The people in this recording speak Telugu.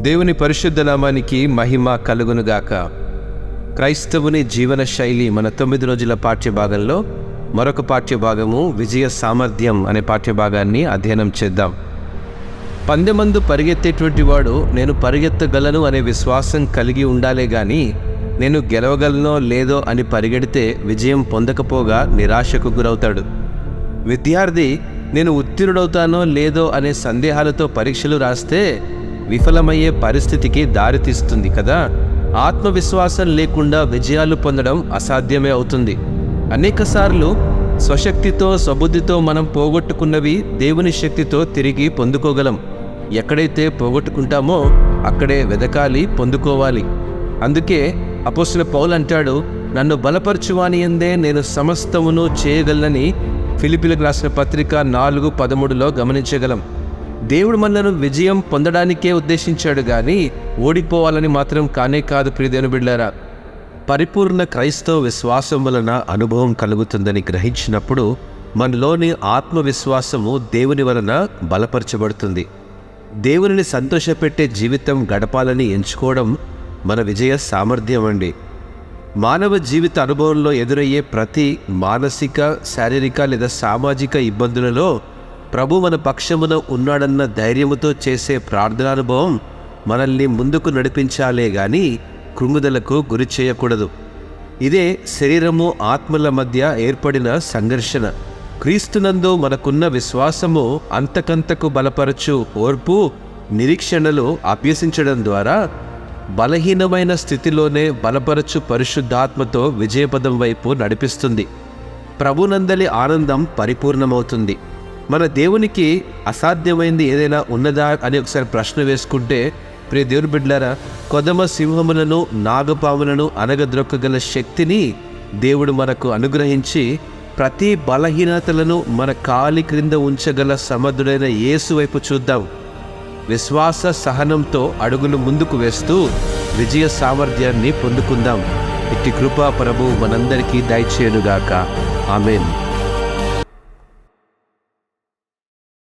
దేవుని పరిశుద్ధ నామానికి మహిమ కలుగునుగాక. క్రైస్తవుని జీవన శైలి మన తొమ్మిది రోజుల పాఠ్యభాగంలో మరొక పాఠ్యభాగము విజయ సామర్థ్యం అనే పాఠ్యభాగాన్ని అధ్యయనం చేద్దాం. పందెమందు పరిగెత్తేటువంటి వాడు నేను పరిగెత్తగలను అనే విశ్వాసం కలిగి ఉండాలే గాని నేను గెలవగలనో లేదో అని పరిగెడితే విజయం పొందకపోగా నిరాశకు గురవుతాడు. విద్యార్థి నేను ఉత్తీర్ణుడవుతానో లేదో అనే సందేహాలతో పరీక్షలు రాస్తే విఫలమయ్యే పరిస్థితికి దారితీస్తుంది కదా. ఆత్మవిశ్వాసం లేకుండా విజయాలు పొందడం అసాధ్యమే అవుతుంది. అనేకసార్లు స్వశక్తితో స్వబుద్ధితో మనం పోగొట్టుకున్నవి దేవుని శక్తితో తిరిగి పొందుకోగలం. ఎక్కడైతే పోగొట్టుకుంటామో అక్కడే వెదకాలి పొందుకోవాలి. అందుకే అపోసిన పౌల్ అంటాడు నన్ను బలపరచువాని ఎందే నేను సమస్తమును చేయగలనని ఫిలిపిలకు రాసిన పత్రిక నాలుగు పదమూడులో గమనించగలం. దేవుడు మనలను విజయం పొందడానికే ఉద్దేశించాడు కానీ ఓడిపోవాలని మాత్రం కానే కాదు ప్రియదేను బిడ్డారా. పరిపూర్ణ క్రైస్తవ విశ్వాసం వలన అనుభవం కలుగుతుందని గ్రహించినప్పుడు మనలోని ఆత్మవిశ్వాసము దేవుని వలన బలపరచబడుతుంది. దేవునిని సంతోషపెట్టే జీవితం గడపాలని ఎంచుకోవడం మన విజయ సామర్థ్యం అండి. మానవ జీవిత అనుభవంలో ఎదురయ్యే ప్రతి మానసిక శారీరక లేదా సామాజిక ఇబ్బందులలో ప్రభు మన పక్షమున ఉన్నాడన్న ధైర్యముతో చేసే ప్రార్థనానుభవం మనల్ని ముందుకు నడిపించాలే గాని కృంగుదలకు గురి చేయకూడదు. ఇదే శరీరము ఆత్మల మధ్య ఏర్పడిన సంఘర్షణ. క్రీస్తునందు మనకున్న విశ్వాసము అంతకంతకు బలపరచు ఓర్పు నిరీక్షణలు అభ్యసించడం ద్వారా బలహీనమైన స్థితిలోనే బలపరచు పరిశుద్ధాత్మతో విజయపదం వైపు నడిపిస్తుంది. ప్రభునందలి ఆనందం పరిపూర్ణమవుతుంది. మన దేవునికి అసాధ్యమైంది ఏదైనా ఉన్నదా అని ఒకసారి ప్రశ్న వేసుకుంటే ప్రియ దేవుని బిడ్డారా కొదమ సింహములను నాగపాములను అనగద్రొక్కగల శక్తిని దేవుడు మనకు అనుగ్రహించి ప్రతి బలహీనతలను మన కాలి క్రింద ఉంచగల సమర్థుడైన యేసు వైపు చూద్దాం. విశ్వాస సహనంతో అడుగులు ముందుకు వేస్తూ విజయ సామర్థ్యాన్ని పొందుకుందాం. ఇట్టి కృపా ప్రభు మనందరికీ దయచేయునుగాక. ఆమెన్.